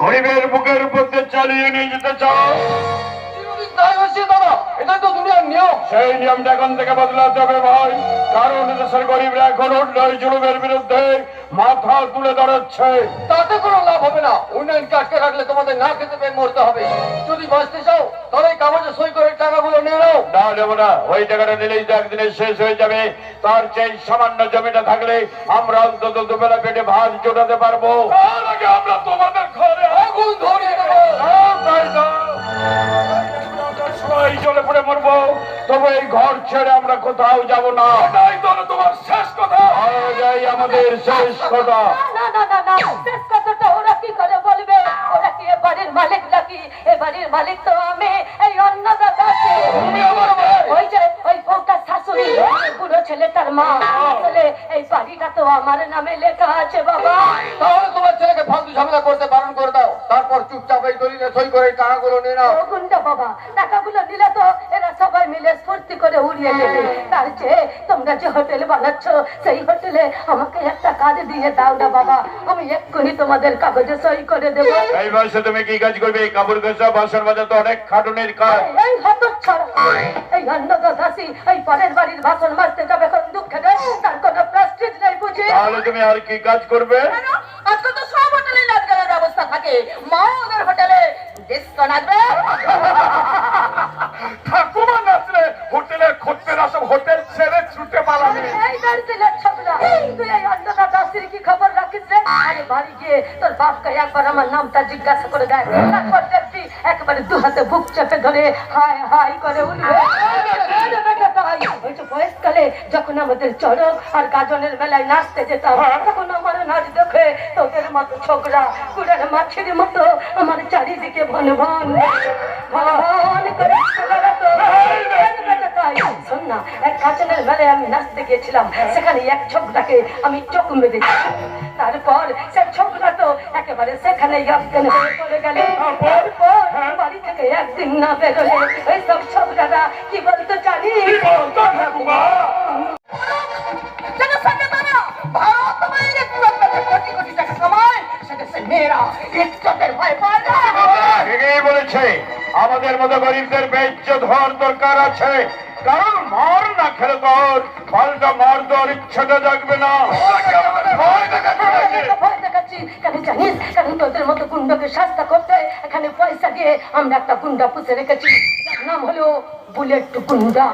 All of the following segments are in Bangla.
গরিবের বুকের উপর চালিয়ে নিয়ে যেতে চাও? চিরদিন তাই হচ্ছে দাদা এটাই তো দুনিয়ার নিয়ম সেই নিয়মটা এখন থেকে বদলাতে হবে ভাই। কারণ দেশের গরিবরা এখন উঠল জুলুমের বিরুদ্ধে মাথা তুলে দাঁড়াচ্ছে তাতে কোনো লাভ হবে না। উন্নয়নকে আটকে রাখলে তোমাদের না খেতে পেয়ে মরতে হবে। যদি বাঁচতে চাও তাহলে এই কাগজে সই করে টাকাগুলো নিয়ে নাও। না নেব না। ওই টাকাটা নিলেই তো একদিনে শেষ হয়ে যাবে। তার চেয়ে সামান্য জমিটা থাকলে আমরা অন্তত দুবেলা পেটে ভাত জোটাতে পারব। আমরা তোমাদের সবাই চলে পড়ে মরবো। তবে এই ঘর ছেড়ে আমরা কোথাও যাব না। তোমার শেষ কথা। যাই আমাদের শেষ কথা। না না না না শেষ কথাটা ওরা কি করে বলবে? ওরা কি এ বাড়ির মালিক নাকি? এ মালিক তো আমি এই অন্নদাতা ওই যে ওই বউটার শাশুড়ি বুড়ো ছেলেটার মা। আসলে এই বাড়িটা তো আমার নামে লেখা আছে বাবা। তাহলে তোমার ছেলেকে ফালতু ঝামেলা করতে বারণ করে দাও। তারপর চুপচাপ এই দলিলে সই করে এই টাকাগুলো নিয়ে নাও। গুন্ডা বাবা টাকাগুলো দিলে তো এরা সবাই মিলে স্ফূর্তি করে উড়িয়ে নেবে তার চেয়ে তোমরা যে হোটেল বানাচ্ছ সেই হোটেলে আমাকে একটা কাজ দিয়ে দাও না বাবা। আমি এক্ষুনি তোমাদের কাগজে সই করে দেবো। এই বয়সে তুমি কি কাজ করবে? কাপড় কেসা বাসন বাজা তো অনেক খাটুনির কাজ। এই হতচ্ছাড়া। এই অন্নদাসী এই পরের বাড়ির ভাষণ মারতে যাবে কোন দুঃখে নেই তার কোনো প্রেস্টিজ নেই বুঝি তাহলে তুমি আর কি কাজ করবে? আজকে তো সব হোটেলে নাচ গানের ব্যবস্থা থাকে। মা ওদের হোটেলে ডিস্কো নাচবে। ঠাকুমা নাচলে হোটেলে খদ্দের সব হোটেল ছেড়ে ছুটে পালাবে। এই ছোকরা তুই এই অন্নদাসীর কি খবর রাখিস রে? আরে বাড়ি গিয়ে তোর বাপকে একবার আমার নামটা জিজ্ঞাসা করে দেয় তারপর দেখবি একবারে দু হাতে বুক চেপে ধরে হাই হাই করে উঠবে। তাই, ওই যে বয়সকালে যখন আমাদের চড়ক আর গাজনের বেলায় নাচতে যেতাম তখন আমার নাচ দেখে তোদের মতো ছোকরা কুড়ের মাছের মতো আমার চারিদিকে ভন ভন ভন ভন করে গাজনের আমি নাচতে গিয়েছিলাম সেখানে এক ছোকরাকে আমি চোখ মেরেছি তারপর সে ছোকরা তো একেবারে সেখানে অজ্ঞান হয়ে পড়ে গেল। তারপর বাড়ি থেকে একদিন না বেরোলে ওই সব ছোকরারা কি বলতো জানিস যেন সাথে মারা ভারত মায়ের একটু আপনাদের কোটি কোটি টাকা কামায়। সেটা সে মেয়েরা ইজ্জতের ভয় পায় না। ঠিকই বলেছে। আমাদের মতো গরিবদের বেজ্জত হওয়ার দরকার আছে। কারণ মার না খেলে তোর পাল্টা মার দেওয়ার ইচ্ছাটা জাগবে না। জানিস কারণ তোদের মতো গুন্ডাকে শাস্তা করতে এখানে পয়সা দিয়ে আমরা একটা গুন্ডা পুষে রেখেছি। নাম হলো বুলেট গুন্ডা।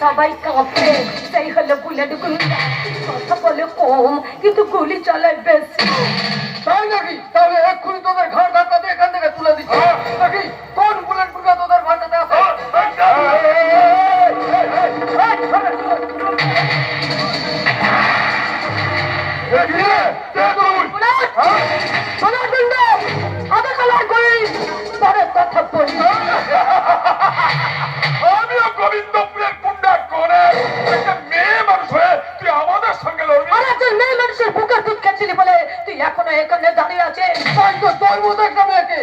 সবাই কাঁপে সেই হলো বুলেট গুন্ডা কথা বলে কম কিন্তু গুলি চালায় বেশি তাই নাকি তাহলে এক্ষুনি তোদের ঘাড় ধাক্কা দিয়ে এখান থেকে তুলে দিচ্ছি নাকি কোন বুলেট বুকা তোদের ভাষাতে আছে এ কি রে? দাঁড়িয়ে আছে। তাই তো তোর মতো একটা মেয়েকে।